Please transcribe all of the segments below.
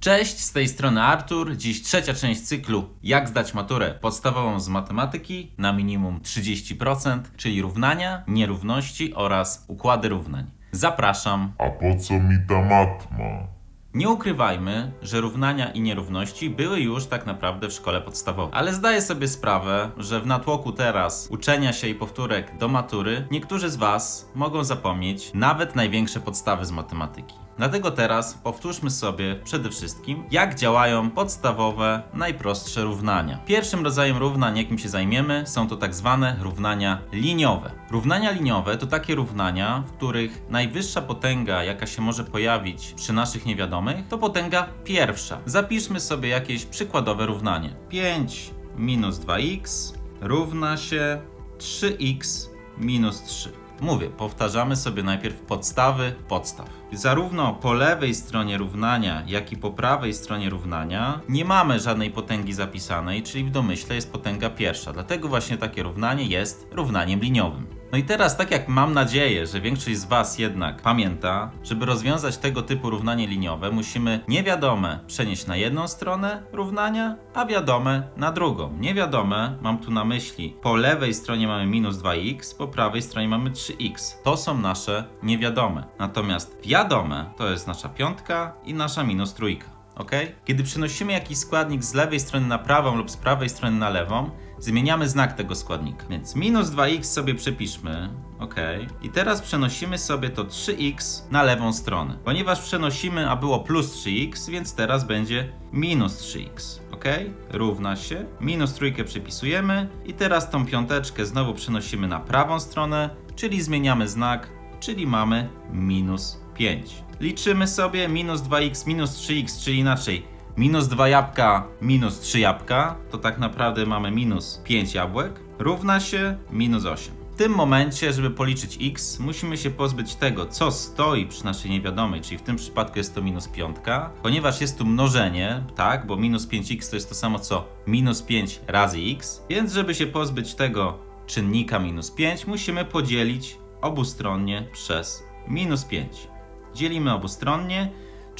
Cześć, z tej strony Artur. Dziś trzecia część cyklu Jak zdać maturę podstawową z matematyki na minimum 30%, czyli równania, nierówności oraz układy równań. Zapraszam. A po co mi ta matma? Nie ukrywajmy, że równania i nierówności były już tak naprawdę w szkole podstawowej. Ale zdaję sobie sprawę, że w natłoku teraz uczenia się i powtórek do matury niektórzy z Was mogą zapomnieć nawet największe podstawy z matematyki. Dlatego teraz powtórzmy sobie przede wszystkim, jak działają podstawowe, najprostsze równania. Pierwszym rodzajem równań, jakim się zajmiemy, są to tak zwane równania liniowe. Równania liniowe to takie równania, w których najwyższa potęga, jaka się może pojawić przy naszych niewiadomych, to potęga pierwsza. Zapiszmy sobie jakieś przykładowe równanie. 5 minus 2x równa się 3x minus 3. Mówię, powtarzamy sobie najpierw podstawy podstaw. Zarówno po lewej stronie równania, jak i po prawej stronie równania nie mamy żadnej potęgi zapisanej, czyli w domyśle jest potęga pierwsza. Dlatego właśnie takie równanie jest równaniem liniowym. No i teraz, tak jak mam nadzieję, że większość z Was jednak pamięta, żeby rozwiązać tego typu równanie liniowe, musimy niewiadome przenieść na jedną stronę równania, a wiadome na drugą. Niewiadome mam tu na myśli, po lewej stronie mamy minus 2x, po prawej stronie mamy 3x. To są nasze niewiadome. Natomiast wiadome to jest nasza piątka i nasza minus trójka. ok? Kiedy przenosimy jakiś składnik z lewej strony na prawą lub z prawej strony na lewą, zmieniamy znak tego składnika. Więc minus 2x sobie przepiszmy, ok? I teraz przenosimy sobie to 3x na lewą stronę. Ponieważ przenosimy, a było plus 3x, więc teraz będzie minus 3x, ok? Równa się, minus trójkę przepisujemy i teraz tą piąteczkę znowu przenosimy na prawą stronę, czyli zmieniamy znak, czyli mamy minus 5. Liczymy sobie minus 2x minus 3x, czyli inaczej minus 2 jabłka minus 3 jabłka, to tak naprawdę mamy minus 5 jabłek, równa się minus 8. W tym momencie, żeby policzyć x, musimy się pozbyć tego, co stoi przy naszej niewiadomej, czyli w tym przypadku jest to minus 5, ponieważ jest tu mnożenie, tak, bo minus 5x to jest to samo co minus 5 razy x, więc żeby się pozbyć tego czynnika minus 5, musimy podzielić obustronnie przez minus 5. Dzielimy obustronnie,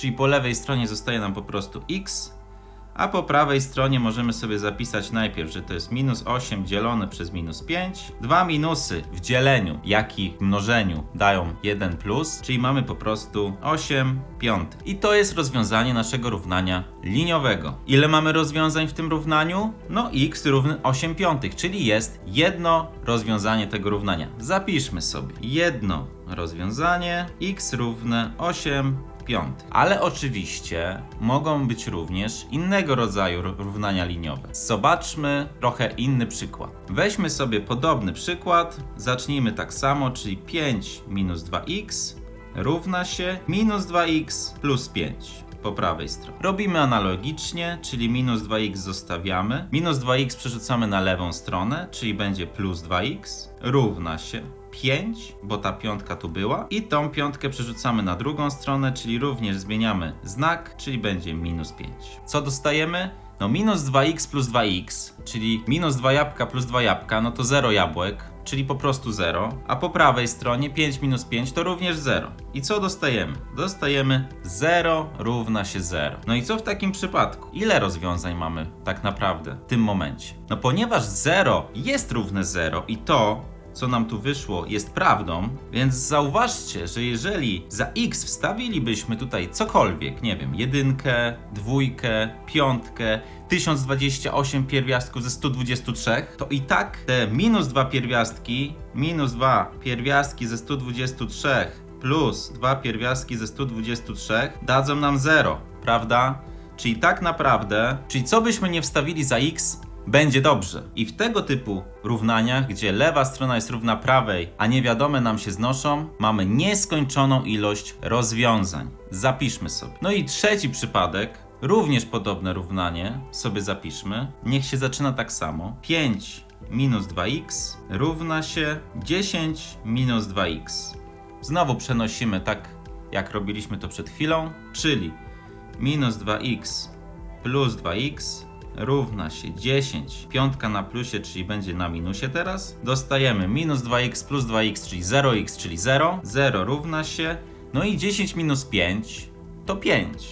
czyli po lewej stronie zostaje nam po prostu x, a po prawej stronie możemy sobie zapisać najpierw, że to jest minus 8 dzielone przez minus 5. Dwa minusy w dzieleniu, jak i w mnożeniu dają 1 plus, czyli mamy po prostu 8 piątych. I to jest rozwiązanie naszego równania liniowego. Ile mamy rozwiązań w tym równaniu? No x równy 8 piątych, czyli jest jedno rozwiązanie tego równania. Zapiszmy sobie jedno rozwiązanie x równe 8 piątych. Ale oczywiście mogą być również innego rodzaju równania liniowe. Zobaczmy trochę inny przykład. Weźmy sobie podobny przykład. Zacznijmy tak samo, czyli 5 minus 2x równa się minus 2x plus 5 po prawej stronie. Robimy analogicznie, czyli minus 2x zostawiamy, minus 2x przerzucamy na lewą stronę, czyli będzie plus 2x, równa się 5, bo ta piątka tu była, i tą piątkę przerzucamy na drugą stronę, czyli również zmieniamy znak, czyli będzie minus 5. Co dostajemy? No minus 2x plus 2x, czyli minus 2 jabłka plus 2 jabłka, no to 0 jabłek, czyli po prostu 0, a po prawej stronie 5 minus 5 to również 0. I co dostajemy? Dostajemy 0 równa się 0. No i co w takim przypadku? Ile rozwiązań mamy tak naprawdę w tym momencie? No ponieważ 0 jest równe 0 i to co nam tu wyszło, jest prawdą, więc zauważcie, że jeżeli za x wstawilibyśmy tutaj cokolwiek, nie wiem, jedynkę, dwójkę, piątkę, 1028 pierwiastków ze 123, to i tak te minus dwa pierwiastki, minus dwa pierwiastki ze 123 plus dwa pierwiastki ze 123 dadzą nam 0, prawda? Czyli tak naprawdę, czyli co byśmy nie wstawili za x, będzie dobrze. I w tego typu równaniach, gdzie lewa strona jest równa prawej, a niewiadome nam się znoszą, mamy nieskończoną ilość rozwiązań. Zapiszmy sobie. No i trzeci przypadek, również podobne równanie, sobie zapiszmy. Niech się zaczyna tak samo. 5 minus 2x równa się 10 minus 2x. Znowu przenosimy tak, jak robiliśmy to przed chwilą, czyli minus 2x plus 2x równa się 10. Piątka na plusie, czyli będzie na minusie teraz. Dostajemy minus 2x plus 2x, czyli 0x, czyli 0. 0 równa się. No i 10 minus 5 to 5.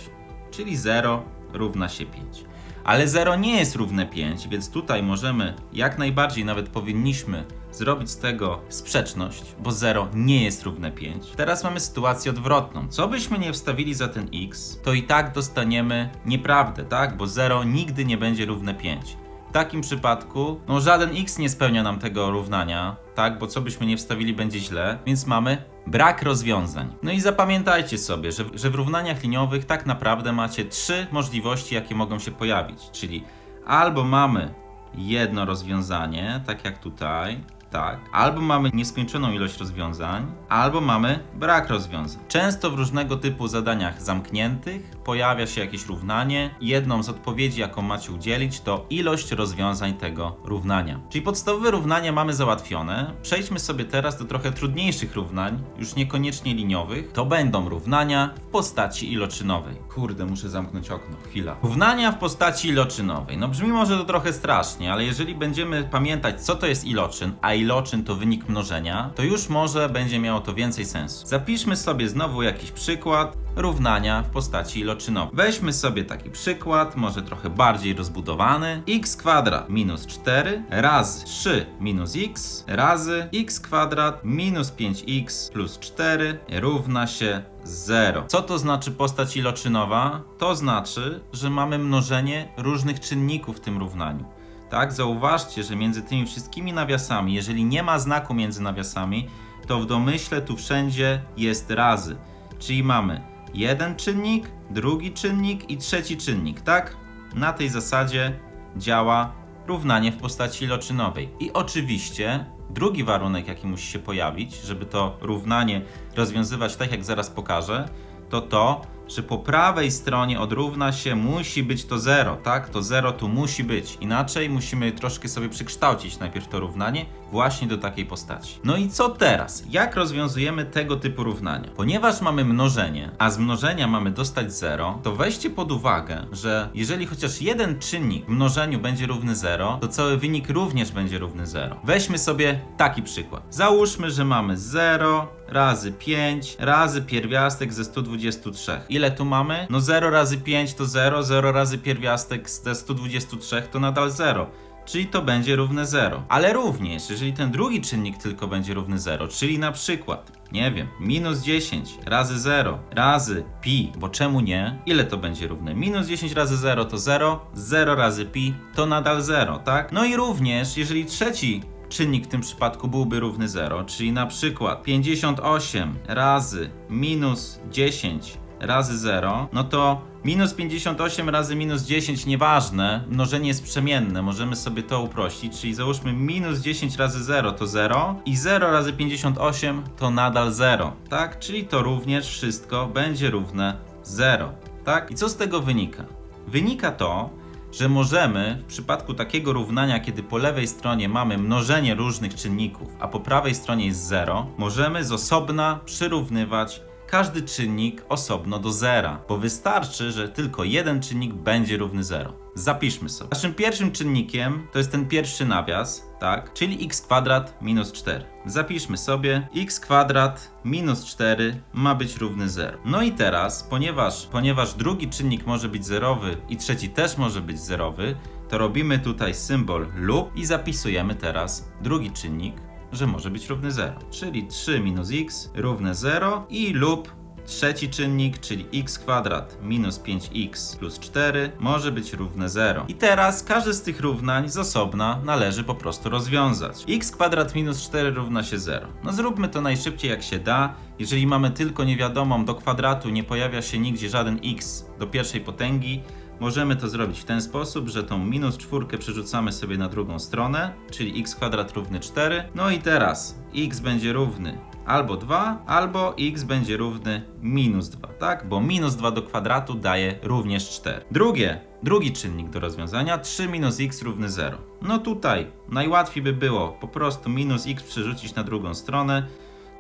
czyli 0 równa się 5. Ale 0 nie jest równe 5, więc tutaj możemy, jak najbardziej nawet powinniśmy zrobić z tego sprzeczność, bo 0 nie jest równe 5. Teraz mamy sytuację odwrotną. Co byśmy nie wstawili za ten x, to i tak dostaniemy nieprawdę, tak? Bo 0 nigdy nie będzie równe 5. W takim przypadku, no żaden x nie spełnia nam tego równania, tak? Bo co byśmy nie wstawili będzie źle, więc mamy brak rozwiązań. No i zapamiętajcie sobie, że, że w równaniach liniowych tak naprawdę macie trzy możliwości, jakie mogą się pojawić. Czyli albo mamy jedno rozwiązanie, tak jak tutaj, tak, albo mamy nieskończoną ilość rozwiązań, albo mamy brak rozwiązań. Często w różnego typu zadaniach zamkniętych pojawia się jakieś równanie. Jedną z odpowiedzi, jaką macie udzielić, to ilość rozwiązań tego równania. Czyli podstawowe równania mamy załatwione. Przejdźmy sobie teraz do trochę trudniejszych równań, już niekoniecznie liniowych. To będą równania w postaci iloczynowej. Kurde, muszę zamknąć okno. Chwila. Równania w postaci iloczynowej. No brzmi może to trochę strasznie, ale jeżeli będziemy pamiętać, co to jest iloczyn, a iloczyn to wynik mnożenia, to już może będzie miało to więcej sensu. Zapiszmy sobie znowu jakiś przykład równania w postaci iloczynowej. Weźmy sobie taki przykład, może trochę bardziej rozbudowany. x kwadrat minus 4 razy 3 minus x razy x kwadrat minus 5x plus 4 równa się 0. Co to znaczy postać iloczynowa? To znaczy, że mamy mnożenie różnych czynników w tym równaniu. Tak, zauważcie, że między tymi wszystkimi nawiasami, jeżeli nie ma znaku między nawiasami, to w domyśle tu wszędzie jest razy. Czyli mamy jeden czynnik, drugi czynnik i trzeci czynnik, tak? Na tej zasadzie działa równanie w postaci iloczynowej. I oczywiście drugi warunek, jaki musi się pojawić, żeby to równanie rozwiązywać tak, jak zaraz pokażę, to to, że po prawej stronie od równa się musi być to 0, tak? To 0 tu musi być. Inaczej musimy troszkę sobie przekształcić najpierw to równanie właśnie do takiej postaci. No i co teraz? Jak rozwiązujemy tego typu równania? Ponieważ mamy mnożenie, a z mnożenia mamy dostać 0, to weźcie pod uwagę, że jeżeli chociaż jeden czynnik w mnożeniu będzie równy 0, to cały wynik również będzie równy 0. Weźmy sobie taki przykład. Załóżmy, że mamy 0 razy 5 razy pierwiastek ze 123. Ile tu mamy? No 0 razy 5 to 0, 0 razy pierwiastek ze 123 to nadal 0. Czyli to będzie równe 0. Ale również, jeżeli ten drugi czynnik tylko będzie równy 0, czyli na przykład, nie wiem, minus 10 razy 0 razy pi, bo czemu nie? Ile to będzie równe? Minus 10 razy 0 to 0, 0 razy pi to nadal 0, tak? No i również, jeżeli trzeci czynnik w tym przypadku byłby równy 0, czyli na przykład 58 razy minus 10 razy 0, no to minus 58 razy minus 10 nieważne, mnożenie jest przemienne, możemy sobie to uprościć, czyli załóżmy minus 10 razy 0 to 0 i 0 razy 58 to nadal 0, tak? Czyli to również wszystko będzie równe 0, tak? I co z tego wynika? Wynika to, że możemy w przypadku takiego równania, kiedy po lewej stronie mamy mnożenie różnych czynników, a po prawej stronie jest 0, możemy z osobna przyrównywać każdy czynnik osobno do zera, bo wystarczy, że tylko jeden czynnik będzie równy 0. Zapiszmy sobie. Naszym pierwszym czynnikiem to jest ten pierwszy nawias, tak? Czyli x kwadrat minus 4. Zapiszmy sobie x kwadrat minus 4 ma być równy 0. No i teraz, ponieważ, ponieważ drugi czynnik może być zerowy i trzeci też może być zerowy, to robimy tutaj symbol lub i zapisujemy teraz drugi czynnik, że może być równy 0. Czyli 3 minus x równe 0 i lub trzeci czynnik, czyli x kwadrat minus 5x plus 4 może być równe 0. I teraz każde z tych równań z osobna należy po prostu rozwiązać. x kwadrat minus 4 równa się 0. No zróbmy to najszybciej jak się da. Jeżeli mamy tylko niewiadomą do kwadratu, nie pojawia się nigdzie żaden x do pierwszej potęgi, Możemy to zrobić w ten sposób, że tą minus czwórkę przerzucamy sobie na drugą stronę, czyli x kwadrat równy 4. No i teraz x będzie równy albo 2, albo x będzie równy minus 2, tak? Bo minus 2 do kwadratu daje również 4. Drugie, drugi czynnik do rozwiązania, 3 minus x równy 0. No tutaj najłatwiej by było po prostu minus x przerzucić na drugą stronę,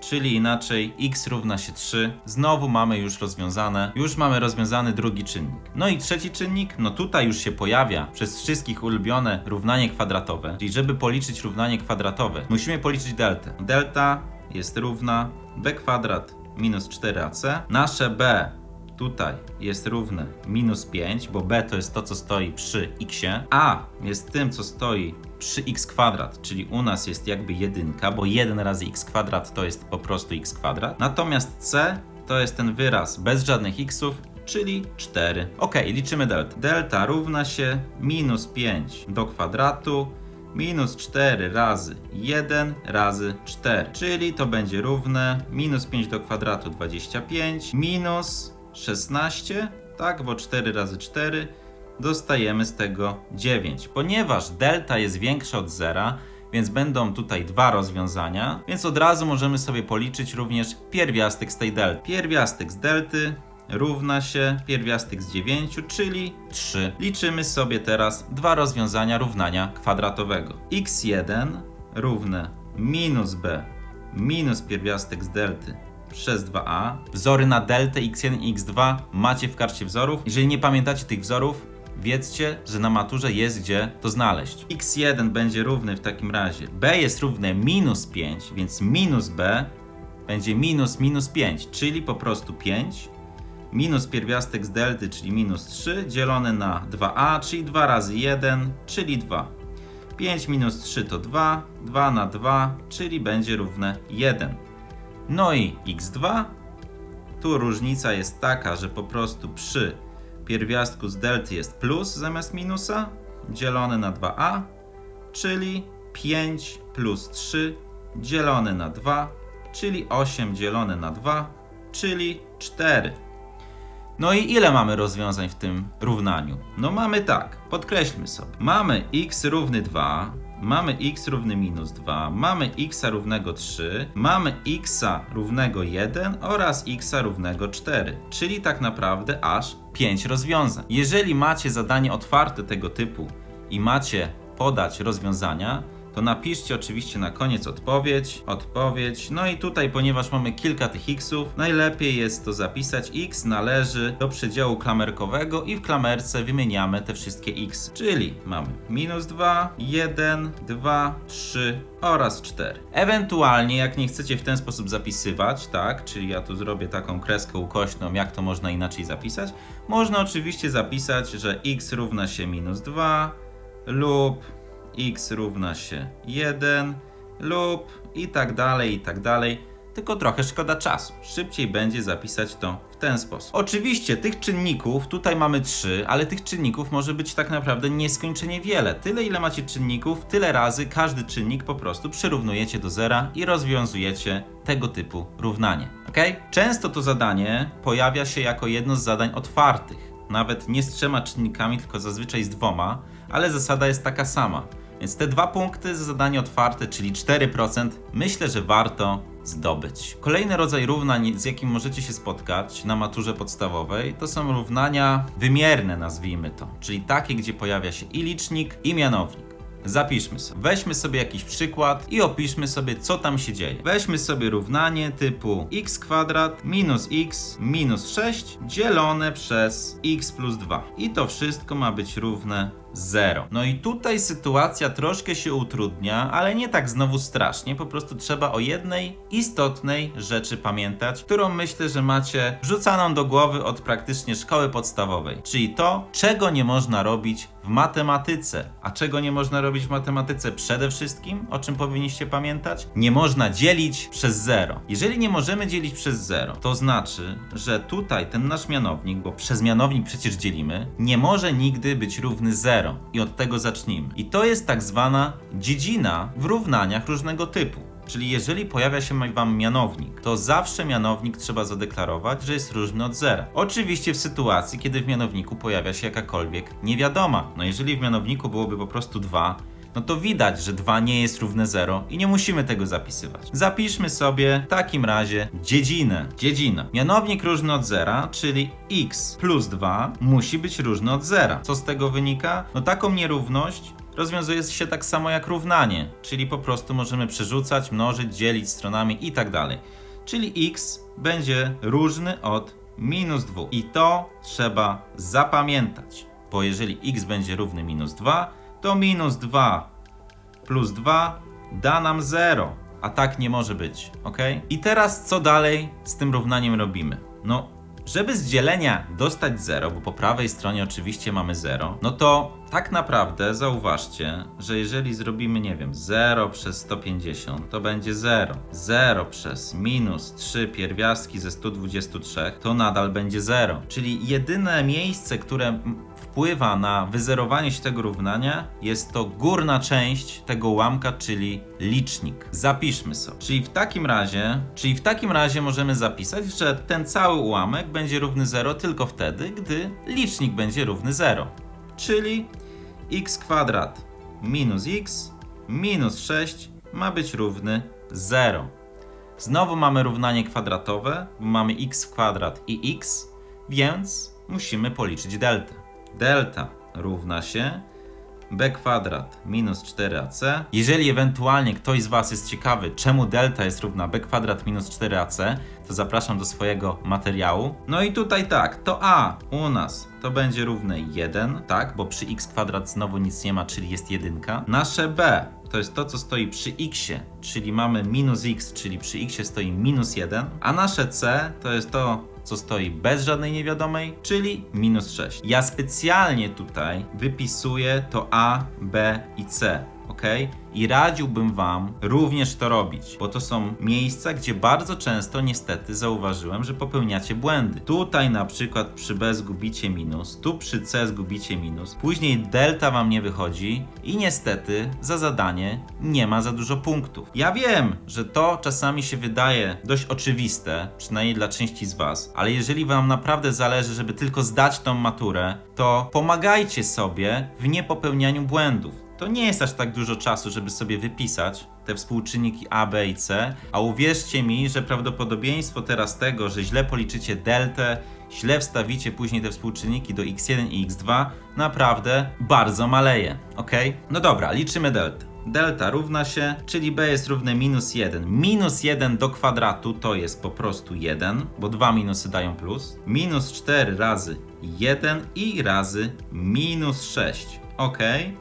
Czyli inaczej x równa się 3. Znowu mamy już rozwiązane, już mamy rozwiązany drugi czynnik. No i trzeci czynnik, no tutaj już się pojawia przez wszystkich ulubione równanie kwadratowe. Czyli żeby policzyć równanie kwadratowe, musimy policzyć deltę. Delta jest równa b kwadrat minus 4ac. Nasze b tutaj jest równe minus 5, bo b to jest to, co stoi przy x, a jest tym, co stoi przy x kwadrat, czyli u nas jest jakby jedynka, bo 1 razy x kwadrat to jest po prostu x kwadrat. Natomiast c to jest ten wyraz bez żadnych xów, czyli 4. Ok, liczymy delta. Delta równa się minus 5 do kwadratu minus 4 razy 1 razy 4, czyli to będzie równe minus 5 do kwadratu 25 minus 16, tak, bo 4 razy 4 dostajemy z tego 9. Ponieważ delta jest większa od zera, więc będą tutaj dwa rozwiązania, więc od razu możemy sobie policzyć również pierwiastek z tej delty. Pierwiastek z delty równa się pierwiastek z 9, czyli 3. Liczymy sobie teraz dwa rozwiązania równania kwadratowego. x1 równe minus b minus pierwiastek z delty przez 2a. Wzory na deltę x1 i x2 macie w karcie wzorów. Jeżeli nie pamiętacie tych wzorów, wiedzcie, że na maturze jest gdzie to znaleźć. x1 będzie równy w takim razie b jest równe minus 5, więc minus b będzie minus minus 5, czyli po prostu 5 minus pierwiastek z delty, czyli minus 3, dzielone na 2a, czyli 2 razy 1, czyli 2. 5 minus 3 to 2, 2 na 2, czyli będzie równe 1. No i x2, tu różnica jest taka, że po prostu przy pierwiastku z delty jest plus zamiast minusa, dzielone na 2a, czyli 5 plus 3 dzielone na 2, czyli 8 dzielone na 2, czyli 4. No i ile mamy rozwiązań w tym równaniu? No mamy tak, podkreślmy sobie. Mamy x równy 2, mamy x równy minus 2, mamy x równego 3, mamy x równego 1 oraz x równego 4. Czyli tak naprawdę aż 5 rozwiązań. Jeżeli macie zadanie otwarte tego typu i macie podać rozwiązania, to napiszcie oczywiście na koniec odpowiedź, odpowiedź. No i tutaj, ponieważ mamy kilka tych xów, najlepiej jest to zapisać. x należy do przedziału klamerkowego i w klamerce wymieniamy te wszystkie x. Czyli mamy minus 2, 1, 2, 3 oraz 4. Ewentualnie, jak nie chcecie w ten sposób zapisywać, tak, czyli ja tu zrobię taką kreskę ukośną, jak to można inaczej zapisać, można oczywiście zapisać, że x równa się minus 2 lub x równa się 1 lub i tak dalej, i tak dalej. Tylko trochę szkoda czasu. Szybciej będzie zapisać to w ten sposób. Oczywiście tych czynników tutaj mamy 3, ale tych czynników może być tak naprawdę nieskończenie wiele. Tyle ile macie czynników, tyle razy każdy czynnik po prostu przyrównujecie do zera i rozwiązujecie tego typu równanie. Ok? Często to zadanie pojawia się jako jedno z zadań otwartych. Nawet nie z trzema czynnikami, tylko zazwyczaj z dwoma, ale zasada jest taka sama. Więc te dwa punkty za zadanie otwarte, czyli 4%, myślę, że warto zdobyć. Kolejny rodzaj równań, z jakim możecie się spotkać na maturze podstawowej, to są równania wymierne, nazwijmy to, czyli takie, gdzie pojawia się i licznik, i mianownik. Zapiszmy sobie. Weźmy sobie jakiś przykład i opiszmy sobie, co tam się dzieje. Weźmy sobie równanie typu x kwadrat minus x minus 6 dzielone przez x plus 2. I to wszystko ma być równe 0. No i tutaj sytuacja troszkę się utrudnia, ale nie tak znowu strasznie. Po prostu trzeba o jednej istotnej rzeczy pamiętać, którą myślę, że macie wrzucaną do głowy od praktycznie szkoły podstawowej. Czyli to, czego nie można robić w matematyce. A czego nie można robić w matematyce przede wszystkim, o czym powinniście pamiętać? Nie można dzielić przez 0. Jeżeli nie możemy dzielić przez 0, to znaczy, że tutaj ten nasz mianownik, bo przez mianownik przecież dzielimy, nie może nigdy być równy 0. I od tego zacznijmy. I to jest tak zwana dziedzina w równaniach różnego typu. Czyli jeżeli pojawia się wam mianownik, to zawsze mianownik trzeba zadeklarować, że jest różny od zera. Oczywiście w sytuacji, kiedy w mianowniku pojawia się jakakolwiek niewiadoma. No jeżeli w mianowniku byłoby po prostu 2, no to widać, że 2 nie jest równe 0 i nie musimy tego zapisywać. Zapiszmy sobie w takim razie dziedzinę. Dziedzina. Mianownik różny od zera, czyli x plus 2 musi być różny od zera. Co z tego wynika? No taką nierówność rozwiązuje się tak samo jak równanie, czyli po prostu możemy przerzucać, mnożyć, dzielić stronami i tak dalej. Czyli x będzie różny od minus 2. I to trzeba zapamiętać, bo jeżeli x będzie równy minus 2, to minus 2 plus 2 da nam 0, a tak nie może być, ok? I teraz co dalej z tym równaniem robimy? No, Żeby z dzielenia dostać 0, bo po prawej stronie oczywiście mamy 0, no to tak naprawdę zauważcie, że jeżeli zrobimy, nie wiem, 0 przez 150, to będzie 0. 0 przez minus 3 pierwiastki ze 123, to nadal będzie 0. Czyli jedyne miejsce, które wpływa na wyzerowanie się tego równania, jest to górna część tego ułamka, czyli licznik. Zapiszmy sobie. Czyli w takim razie, czyli w takim razie możemy zapisać, że ten cały ułamek będzie równy 0 tylko wtedy, gdy licznik będzie równy 0. Czyli x kwadrat minus x minus 6 ma być równy 0. Znowu mamy równanie kwadratowe, bo mamy x kwadrat i x, więc musimy policzyć delta. Delta równa się b kwadrat minus 4ac. Jeżeli ewentualnie ktoś z Was jest ciekawy, czemu delta jest równa b kwadrat minus 4ac, to zapraszam do swojego materiału. No i tutaj tak, to a u nas to będzie równe 1, tak, bo przy x kwadrat znowu nic nie ma, czyli jest jedynka. Nasze b to jest to, co stoi przy x, czyli mamy minus x, czyli przy x stoi minus 1, a nasze c to jest to, co stoi bez żadnej niewiadomej, czyli minus 6. Ja specjalnie tutaj wypisuję to A, B i C. Ok? I radziłbym Wam również to robić, bo to są miejsca, gdzie bardzo często niestety zauważyłem, że popełniacie błędy. Tutaj na przykład przy B zgubicie minus, tu przy C zgubicie minus, później delta Wam nie wychodzi i niestety za zadanie nie ma za dużo punktów. Ja wiem, że to czasami się wydaje dość oczywiste, przynajmniej dla części z Was, ale jeżeli Wam naprawdę zależy, żeby tylko zdać tą maturę, to pomagajcie sobie w niepopełnianiu błędów. To nie jest aż tak dużo czasu, żeby sobie wypisać te współczynniki A, B i C, a uwierzcie mi, że prawdopodobieństwo teraz tego, że źle policzycie deltę, źle wstawicie później te współczynniki do x1 i x2, naprawdę bardzo maleje, ok? No dobra, liczymy deltę. Delta równa się, czyli b jest równe minus 1. Minus 1 do kwadratu to jest po prostu 1, bo dwa minusy dają plus. Minus 4 razy 1 i razy minus 6. Ok,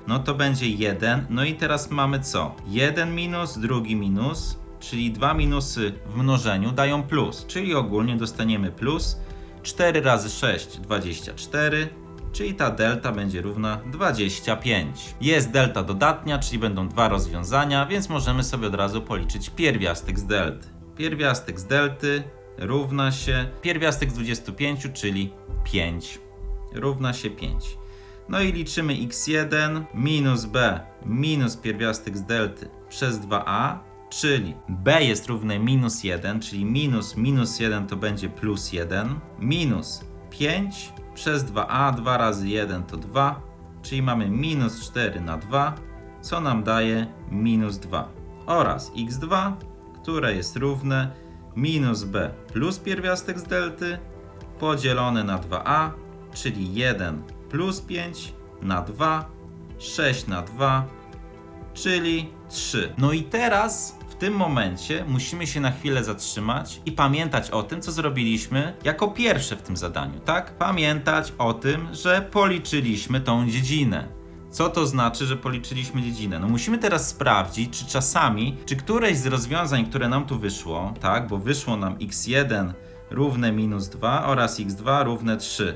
no to będzie 1. No i teraz mamy co? Jeden minus, drugi minus, czyli dwa minusy w mnożeniu dają plus, czyli ogólnie dostaniemy plus 4 razy 6 24, czyli ta delta będzie równa 25. Jest delta dodatnia, czyli będą dwa rozwiązania, więc możemy sobie od razu policzyć pierwiastek z delty. Pierwiastek z delty równa się pierwiastek z 25, czyli 5 równa się 5. No i liczymy x1 minus b minus pierwiastek z delty przez 2a, czyli b jest równe minus 1, czyli minus minus 1 to będzie plus 1, minus 5 przez 2a, 2 razy 1 to 2, czyli mamy minus 4 na 2, co nam daje minus 2. Oraz x2, które jest równe minus b plus pierwiastek z delty podzielone na 2a, czyli 1 plus 5 na 2, 6 na 2, czyli 3. No i teraz w tym momencie musimy się na chwilę zatrzymać i pamiętać o tym, co zrobiliśmy jako pierwsze w tym zadaniu, tak? Pamiętać o tym, że policzyliśmy tą dziedzinę. Co to znaczy, że policzyliśmy dziedzinę? No musimy teraz sprawdzić, czy czasami, czy któreś z rozwiązań, które nam tu wyszło, tak, bo wyszło nam x1 równe minus 2 oraz x2 równe 3.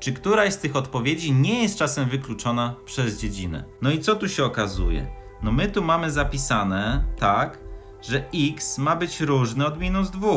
Czy któraś z tych odpowiedzi nie jest czasem wykluczona przez dziedzinę? No i co tu się okazuje? No my tu mamy zapisane tak, że x ma być różny od minus 2,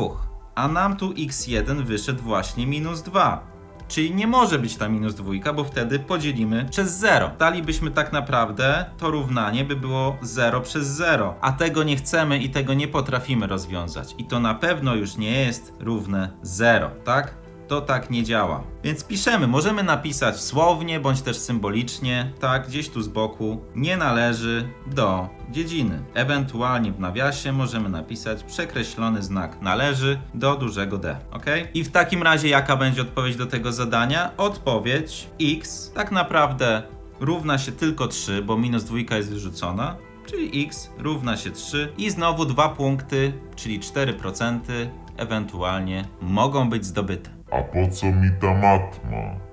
a nam tu x1 wyszedł właśnie minus 2. Czyli nie może być ta minus dwójka, bo wtedy podzielimy przez 0. Dalibyśmy tak naprawdę, to równanie by było 0 przez 0. A tego nie chcemy i tego nie potrafimy rozwiązać. I to na pewno już nie jest równe 0, tak? To tak nie działa. Więc piszemy, możemy napisać słownie bądź też symbolicznie, tak, gdzieś tu z boku, nie należy do dziedziny. Ewentualnie w nawiasie możemy napisać przekreślony znak należy do dużego D, ok? I w takim razie jaka będzie odpowiedź do tego zadania? Odpowiedź x tak naprawdę równa się tylko 3, bo minus dwójka jest wyrzucona, czyli x równa się 3 i znowu dwa punkty, czyli 4% ewentualnie mogą być zdobyte. A po co mi ta matma?